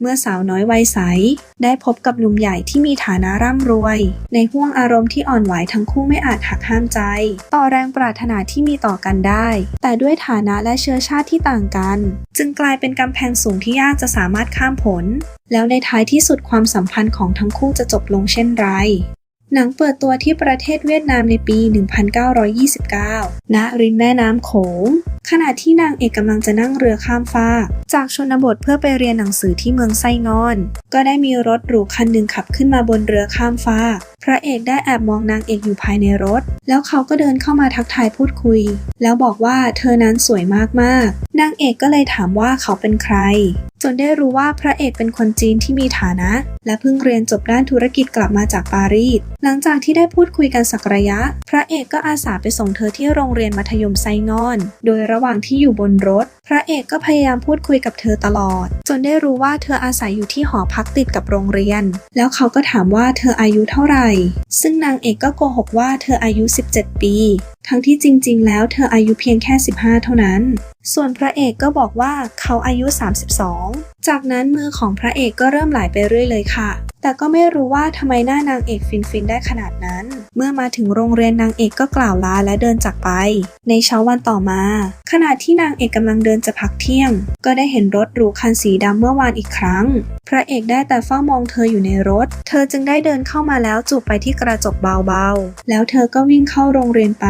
เมื่อสาวน้อยวัยใส ได้พบกับหนุ่มใหญ่ที่มีฐานะร่ำรวย ในห่วงอารมณ์ที่อ่อนไหวทั้งคู่ไม่อาจหักห้ามใจ ต่อแรงปรารถนาที่มีต่อกันได้ แต่ด้วยฐานะและเชื้อชาติที่ต่างกัน จึงกลายเป็นกำแพงสูงที่ยากจะสามารถข้ามผล แล้วในท้ายที่สุดความสัมพันธ์ของทั้งคู่จะจบลงเช่นไรหนังเปิดตัวที่ประเทศเวียดนามในปี 1929 ณ ริมแม่น้ำโขง ขณะที่นางเอกกำลังจะนั่งเรือข้ามฟากจากชนบทเพื่อไปเรียนหนังสือที่เมืองไส้งอน ก็ได้มีรถหรูคันหนึ่งขับขึ้นมาบนเรือข้ามฟาก พระเอกได้แอบมองนางเอกอยู่ภายในรถ แล้วเขาก็เดินเข้ามาทักทายพูดคุย แล้วบอกว่าเธอนั้นสวยมากๆ นางเอกก็เลยถามว่าเขาเป็นใคร จนได้รู้ว่าพระเอกเป็นคนจีนที่มีฐานะ และเพิ่งเรียนจบด้านธุรกิจกลับมาจากปารีส หลังจากที่ได้พูดคุยกันสักระยะ พระเอกก็อาสาไปส่งเธอที่โรงเรียนมัธยมไซงอน โดยระหว่างที่อยู่บนรถ พระเอกก็พยายามพูดคุยกับเธอตลอด จนได้รู้ว่าเธออาศัยอยู่ที่หอพักติดกับโรงเรียน แล้วเขาก็ถามว่าเธออายุเท่าไหร่ซึ่งนางเอกก็โกหกว่าเธออายุ 17 ปี ทั้งที่จริง ๆ แล้วเธออายุเพียงแค่ 15 เท่านั้น ส่วนพระเอกก็บอกว่าเขาอายุ 32 จากนั้นมือของพระเอกก็เริ่มไหลไปเรื่อยเลยค่ะ แต่ก็ไม่รู้ว่าทำไมหน้านางเอกฟินฟินได้ขนาดนั้น เมื่อมาถึงโรงเรียนนางเอกก็กล่าวลาและเดินจากไป ในเช้าวันต่อมาขณะที่นางเอกกำลังเดินจะพักเที่ยง ก็ได้เห็นรถหรูคันสีดำเมื่อวานอีกครั้ง พระเอกได้แต่เฝ้ามองเธออยู่ในรถ เธอจึงได้เดินเข้ามาแล้วจูบไปที่กระจกเบาๆ แล้วเธอก็วิ่งเข้าโรงเรียนไป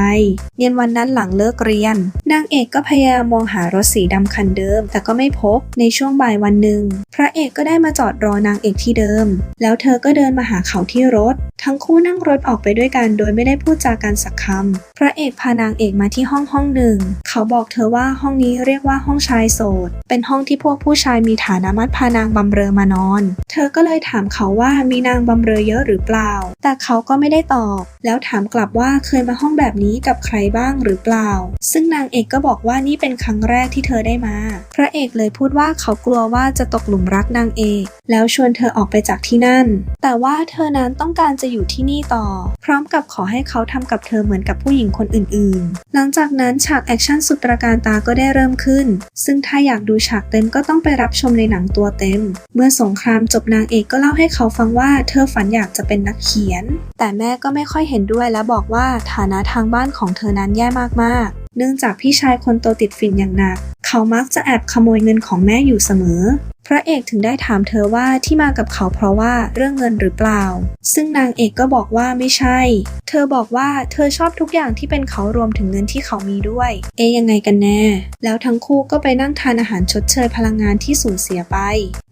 เย็นวันนั้นหลังเลิกเรียน นางเอกก็พยายามมองหารถสีดำคันเดิม แต่ก็ไม่พบ ในช่วงบ่ายวันหนึ่ง พระเอกก็ได้มาจอดรอนางเอกที่เดิม แล้วเธอก็เดินมาหาเขาที่รถ ทั้งคู่นั่งรถออกไปด้วยกันโดยไม่ได้พูดจากันสักคำ พระเอกพานางเอกมาที่ห้องห้องหนึ่ง เขาบอกเธอว่าห้องนี้เรียกว่าห้องชายโสด เป็นห้องที่พวกผู้ชายมีฐานะมัดพานางบำเรอมานอน เธอก็เลยถามเขาว่ามีนางบำเรอเยอะหรือเปล่า แต่เขาก็ไม่ได้ตอบ แล้วถามกลับว่าเคยมาห้องแบบนี้กับใครบ้างหรือเปล่า ซึ่งนางเอกก็บอกว่านี่เป็นครั้งแรกที่เธอได้มา พระเอกเลยพูดว่าเขากลัวว่าจะตกหลุมรักนางเอก แล้วชวนเธอออกไปจากที่นั่น แต่ว่าเธอนั้นต้องการจะอยู่ที่นี่ต่อ พร้อมกับขอให้เขาทำกับเธอเหมือนกับผู้หญิงคนอื่นๆ หลังจากนั้นฉากแอคชั่นสุดตระการตาก็ได้เริ่มขึ้น ซึ่งถ้าอยากดูฉากเต็มก็ต้องไปรับชมในหนังตัวเต็ม เมื่อสงครามจบนางเอกก็เล่าให้เขาฟังว่าเธอฝันอยากจะเป็นนักเขียน แต่แม่ก็ไม่ค่อยเห็นด้วยและบอกว่าฐานะทางบ้านของเธอนั้นแย่มากๆ เนื่องจากพี่ชายคนโตติดฝิ่นอย่างหนัก เขามักจะแอบขโมยเงินของแม่อยู่เสมอ พระเอกถึงได้ถามเธอว่าที่มากับเขาเพราะว่าเรื่องเงินหรือเปล่า ซึ่งนางเอกก็บอกว่าไม่ใช่ เธอบอกว่าเธอชอบทุกอย่างที่เป็นเขารวมถึงเงินที่เขามีด้วย เอยังไงกันแน่ แล้วทั้งคู่ก็ไปนั่งทานอาหารชดเชยพลังงานที่สูญเสียไป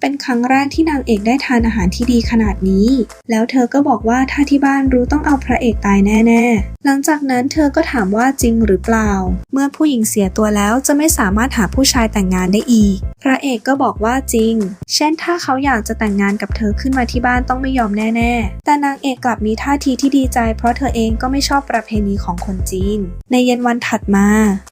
เป็นครั้งแรกที่นางเอกได้ทานอาหารที่ดีขนาดนี้ แล้วเธอก็บอกว่าถ้าที่บ้านรู้ต้องเอาพระเอกตายแน่ๆ หลังจากนั้นเธอก็ถามว่าจริงหรือเปล่า เมื่อผู้หญิงเสียตัวแล้วจะไม่สามารถหาผู้ชายแต่งงานได้อีก พระเอกก็บอกว่าจริงเช่นถ้าเขาอยากจะแต่งงานกับเธอขึ้นมาที่บ้านต้องไม่ยอมแน่ ๆ แต่นางเอกกลับมีท่าทีที่ดีใจ เพราะเธอเองก็ไม่ชอบประเพณีของคนจีน ในเย็นวันถัดมา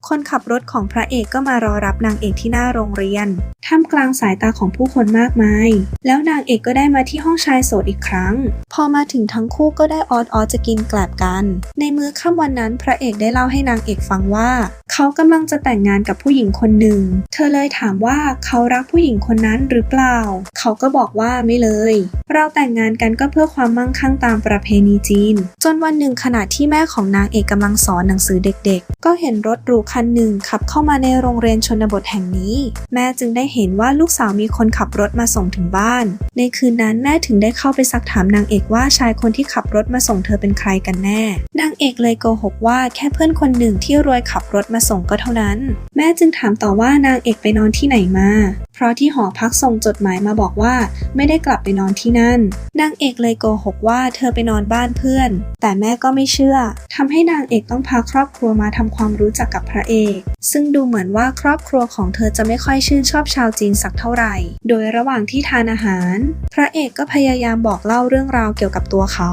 คนขับรถของพระเอกก็มารอรับนางเอกที่หน้าโรงเรียน ท่ามกลางสายตาของผู้คนมากมาย แล้วนางเอกก็ได้มาที่ห้องชายโสดอีกครั้ง พอมาถึงทั้งคู่ก็ได้ออดออดจะกินแกลบกัน ในมื้อค่ำวันนั้นพระเอกได้เล่าให้นางเอกฟังว่า เขากำลังจะแต่งงานกับผู้หญิงคนหนึ่ง เธอเลยถามว่าเขารักผู้หญิงคนนั้นหรือเปล่า เขาก็บอกว่าไม่เลย เราแต่งงานกันก็เพื่อความมั่งคั่งตามประเพณีจีน จนวันหนึ่งขณะที่แม่ของนางเอกกำลังสอนหนังสือเด็กๆ ก็เห็นรถหรูคันหนึ่งขับเข้ามาในโรงเรียนชนบทแห่งนี้ แม่จึงได้เห็นว่าลูกสาวมีคนขับรถมาส่งถึงบ้าน ในคืนนั้นแม่ถึงได้เข้าไปซักถามนางเอกว่าชายคนที่ขับรถมาส่งเธอเป็นใครกันแน่ นางเอกเลยโกหกว่าแค่เพื่อนคนหนึ่งที่รวยขับรถมาส่งก็เท่านั้น แม่จึงถามต่อว่านางเอกไปนอนที่ไหนมา ราะที่หอพักส่งจดหมายมาบอกว่า ไม่ได้กลับไปนอนที่นั่น นางเอกเลยโกหกว่าเธอไปนอนบ้านเพื่อน แต่แม่ก็ไม่เชื่อทำให้นางเอกต้องพาครอบครัวมาทำความรู้จักกับพระเอก ซึ่งดูเหมือนว่าครอบครัวของเธอจะไม่ค่อยชื่นชอบชาวจีนสักเท่าไหร่ โดยระหว่างที่ทานอาหาร พระเอกก็พยายามบอกเล่าเรื่องราวเกี่ยวกับตัวเขา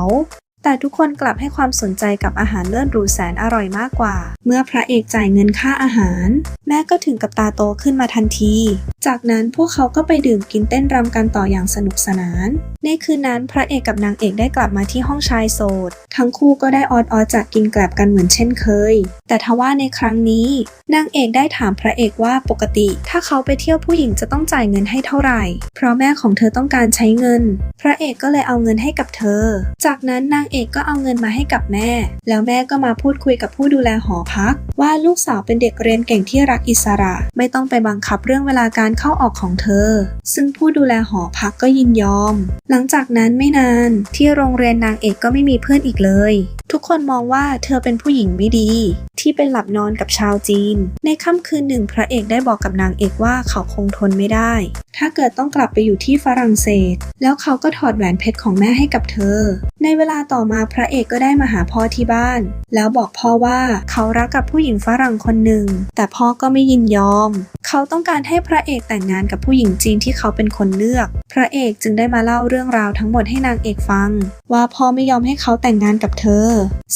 แต่ทุกคนกลับให้ความสนใจกับอาหารเลิศหรูแสนอร่อยมากกว่า เมื่อพระเอกจ่ายเงินค่าอาหาร แม่ก็ถึงกับตาโตขึ้นมาทันที จากนั้นพวกเขาก็ไปดื่มกินเต้นรำกันต่ออย่างสนุกสนาน ในคืนนั้นพระเอกกับนางเอกได้กลับมาที่ห้องชายโสด ทั้งคู่ก็ได้ออดออดจากกินแกลบกันเหมือนเช่นเคย แต่ทว่าในครั้งนี้นางเอกได้ถามพระเอกว่าปกติ ถ้าเขาไปเที่ยวผู้หญิงจะต้องจ่ายเงินให้เท่าไหร่ เพราะแม่ของเธอต้องการใช้เงิน พระเอกก็เลยเอาเงินให้กับเธอ จากนั้นนางเอกก็เอาเงินมาให้กับแม่ แล้วแม่ก็มาพูดคุยกับผู้ดูแลหอพัก ว่าลูกสาวเป็นเด็กเรียนเก่งที่รักอิสระ ไม่ต้องไปบังคับเรื่องเวลาการเข้าออกของเธอ ซึ่งผู้ดูแลหอพักก็ยินยอม หลังจากนั้นไม่นาน ที่โรงเรียนนางเอกก็ไม่มีเพื่อนอีกเลย ทุกคนมองว่าเธอเป็นผู้หญิงไม่ดี ที่เป็นหลับนอนกับชาวจีน ในค่ำคืนหนึ่งพระเอกได้บอกกับนางเอกว่าเขาคงทนไม่ได้ ถ้าเกิดต้องกลับไปอยู่ที่ฝรั่งเศส แล้วเขาก็ถอดแหวนเพชรของแม่ให้กับเธอ ในเวลาต่อมาพระเอกก็ได้มาหาพ่อที่บ้าน แล้วบอกพ่อว่าเขารักกับผู้หญิงฝรั่งคนหนึ่ง แต่พ่อก็ไม่ยินยอม เขาต้องการให้พระเอกแต่งงานกับผู้หญิงจีนที่เขาเป็นคนเลือก พระเอกจึงได้มาเล่าเรื่องราวทั้งหมดให้นางเอกฟัง ว่าพ่อไม่ยอมให้เขาแต่งงานกับเธอ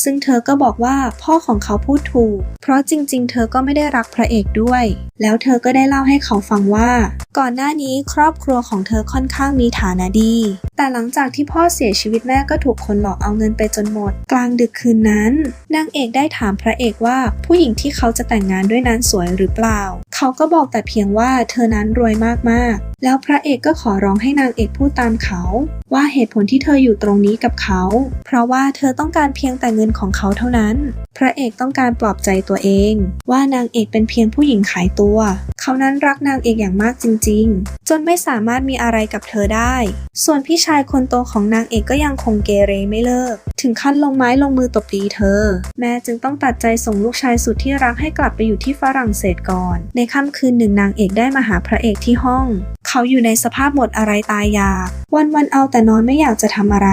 ซึ่งเธอก็บอกว่าพ่อของเขาพูดถูก เพราะจริงๆ เธอก็ไม่ได้รักพระเอกด้วย แล้วเธอก็ได้เล่าให้เขาฟังว่าก่อนหน้านี้ครอบครัวของเธอค่อนข้างมีฐานะดี แต่หลังจากที่พ่อเสียชีวิตแม่ก็ถูกคนหลอกเอาเงินไปจนหมด กลางดึกคืนนั้นนางเอกได้ถามพระเอกว่าผู้หญิงที่เขาจะแต่งงานด้วยนั้นสวยหรือเปล่า เขาก็บอกแต่เพียงว่าเธอนั้นรวยมากๆ แล้วพระเอกก็ขอร้องให้นางเอกพูดตามเขา ว่าเหตุผลที่เธออยู่ตรงนี้กับเขา เพราะว่าเธอต้องการเพียงแต่เงินของเขาเท่านั้น พระเอกต้องการปลอบใจตัวเอง ว่านางเอกเป็นเพียงผู้หญิงขายตัว เขานั้นรักนางเอกอย่างมากจริงๆจนไม่สามารถมีอะไรกับเธอได้ ส่วนพี่ชายคนโตของนางเอกก็ยังคงเกเรไม่เลิก ถึงขั้นลงไม้ลงมือตบตีเธอ แม่จึงต้องตัดใจส่งลูกชายสุดที่รักให้กลับไปอยู่ที่ฝรั่งเศสก่อน ในค่ำคืนหนึ่งนางเอกได้มาหาพระเอกที่ห้อง เขาอยู่ในสภาพหมดอะไรตายอยาก วันวันๆเอาแต่นอนไม่อยากจะทำอะไร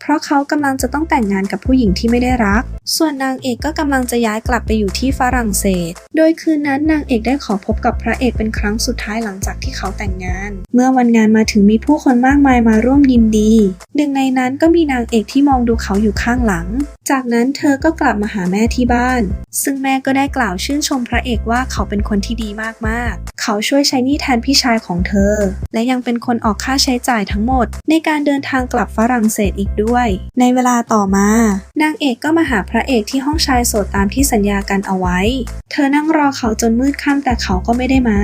เพราะเขากำลังจะต้องแต่งงานกับผู้หญิงที่ไม่ได้รัก ส่วนนางเอกก็กำลังจะย้ายกลับไปอยู่ที่ฝรั่งเศส โดยคืนนั้นนางเอกได้ขอพบกับพระเอกเป็นครั้งสุดท้ายหลังจากที่เขาแต่งงาน เมื่อวันงานมาถึงมีผู้คนมากมายมาร่วมยินดีหนึ่งในนั้นก็มีนางเอกที่มองดูเขาอยู่ข้างหลัง จากนั้นเธอก็กลับมาหาแม่ที่บ้าน ซึ่งแม่ก็ได้กล่าวชื่นชมพระเอกว่าเขาเป็นคนที่ดีมากๆ เขาช่วยใช้นี้แทนพี่ชายของเธอ และยังเป็นคนออกค่าใช้จ่ายทั้งหมดในการเดินทางกลับฝรั่งเศสอีกด้วย ในเวลาต่อมา นางเอกก็มาหาพระเอกที่ห้องชายโสดตามที่สัญญากันเอาไว้ เธอนั่งรอเขาจนมืดค่ำแต่เขาก็ไม่ได้มา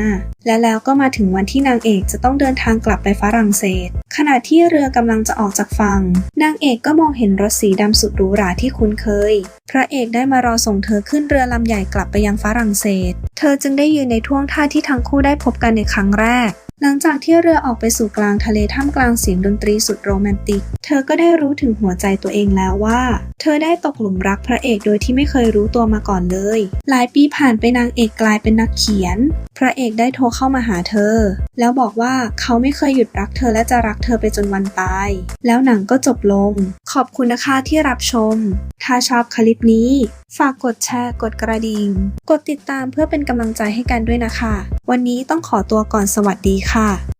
และแล้วก็มาถึงวันที่นางเอกจะต้องเดินทางกลับไปฝรั่งเศส ขณะที่เรือกำลังจะออกจากฝั่งนางเอกก็มองเห็นรถสีดำสุดหรูหราที่คุ้นเคย พระเอกได้มารอส่งเธอขึ้นเรือลำใหญ่กลับไปยังฝรั่งเศส เธอจึงได้ยืนในท่วงท่าที่ทั้งคู่ได้พบกันในครั้งแรก หลังจากที่เรือออกไปสู่กลางทะเลท่ามกลางเสียงดนตรีสุดโรแมนติก เธอก็ได้รู้ถึงหัวใจตัวเองแล้วว่า เธอได้ตกหลุมรักพระเอกโดยที่ไม่เคยรู้ตัวมาก่อนเลย หลายปีผ่านไปนางเอกกลายเป็นนักเขียน พระเอกได้โทรเข้ามาหาเธอ แล้วบอกว่าเขาไม่เคยหยุดรักเธอและจะรักเธอไปจนวันตาย แล้วหนังก็จบลง ขอบคุณนะคะที่รับชม ถ้าชอบคลิปนี้ ฝากกดแชร์ กดกระดิ่ง กดติดตามเพื่อเป็นกำลังใจให้กันด้วยนะคะ วันนี้ต้องขอตัวก่อนสวัสดีค่ะค่ะ